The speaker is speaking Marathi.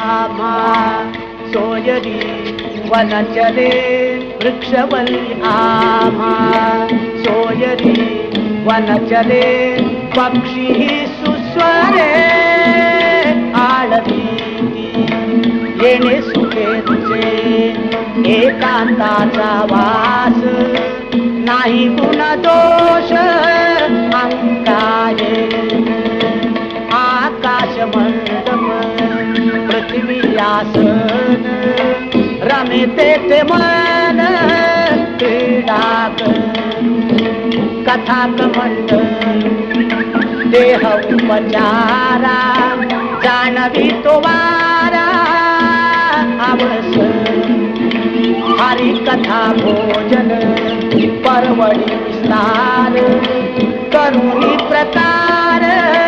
आमा सोयरी वनचले वृक्षवल्ली आमा. सोयरी वनचले पक्षी सुस्वरे. आळवी येणे सुखे तुझे एकांताचा वास नाही गुण दोष. पृथ्वी आसन रमे ते मन क्रीडा कथा मंडळ देह उपचारा जाणवी तो वारा आवस हरी कथा भोजन परवडी विस्तार करुणी प्रकार